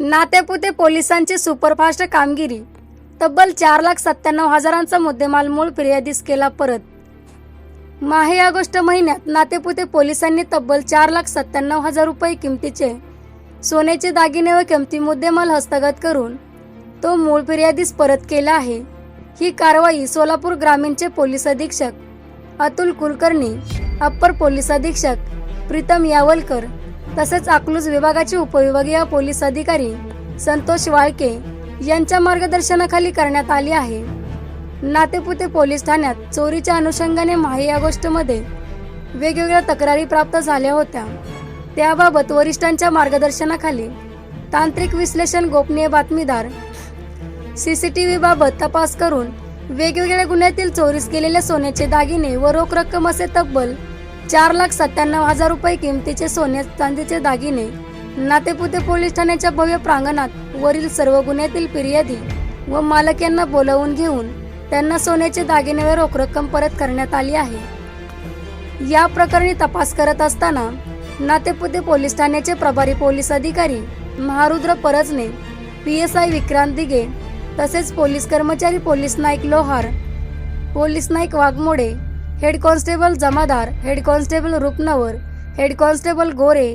नातेपुते पोलिसांची सुपरफास्ट कामगिरी. तब्बल चार लाख सत्त्याण्णव हजारांचा मुद्देमाल मूळ फिर्यादीस केला परत. माहे ऑगस्ट महिन्यात नातेपुते पोलिसांनी तब्बल चार लाख सत्त्याण्णव हजार रुपये किमतीचे सोन्याचे दागिने व किमती मुद्देमाल हस्तगत करून तो मूळ फिर्यादीस परत केला आहे. ही कारवाई सोलापूर ग्रामीणचे पोलीस अधीक्षक अतुल कुलकर्णी अप्पर पोलीस अधीक्षक प्रीतम यावलकर तसेच अकलूज विभागाचे उपविभागीय पोलीस अधिकारी संतोष वाळके यांच्या मार्गदर्शनाखाली करण्यात आली आहे. नातेपुते पोलीस ठाण्यात चोरीच्या अनुषंगाने माही ऑगस्टमध्ये वेगवेगळ्या तक्रारी प्राप्त झाल्या होत्या. त्याबाबत वरिष्ठांच्या मार्गदर्शनाखाली तांत्रिक विश्लेषण गोपनीय बातमीदार सी सी टी बाबत तपास करून वेगवेगळ्या गुन्ह्यातील चोरीस गेलेले सोन्याचे दागिने व रोख रक्कम असे तब्बल चार लाख सत्त्याण्णव हजार रुपये किमतीचे सोने चांदीचे दागिने. नातेपुते पोलीस ठाण्याच्या भव्य प्रांगणात वरील सर्व गुन्ह्यातील फिर्यादी व मालक यांना बोलावून घेऊन त्यांना सोन्याचे दागिने व रोख रक्कम परत करण्यात आली आहे. या प्रकरणी तपास करत असताना नातेपुते पोलीस ठाण्याचे प्रभारी पोलीस अधिकारी Maharudra Parjane P S I Vikrant Dige तसेच पोलीस कर्मचारी police Naik Lohar police Naik Waghmode head constable Jamadar head constable Rupanwar head constable Gore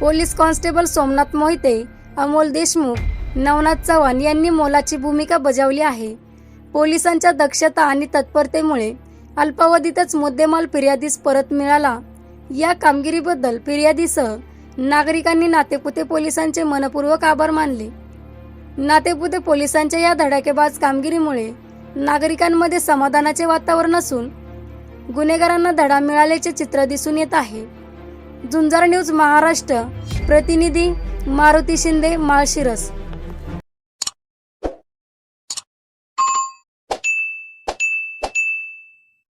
police constable Somnath Mohite Amol Deshmukh Navnath Chavan यांनी मोलाची भूमिका बजावली आहे. पोलिसांच्या दक्षता आणि तत्परतेमुळे अल्पावधीतच मुद्देमाल फिर्यादीस परत मिळाला. या कामगिरीबद्दल फिर्यादीसह नागरिकांनी नातेपुते पोलिसांचे मनपूर्वक आभार मानले. नातेपुते पोलिसांच्या या धडाकेबाज कामगिरीमुळे नागरिकांमध्ये समाधानाचे वातावरण असून गुन्हेगारांना धडा मिळाल्याचे चित्र दिसून येत आहे. झुंजार न्यूज महाराष्ट्र प्रतिनिधी मारुती शिंदे माळशिरस.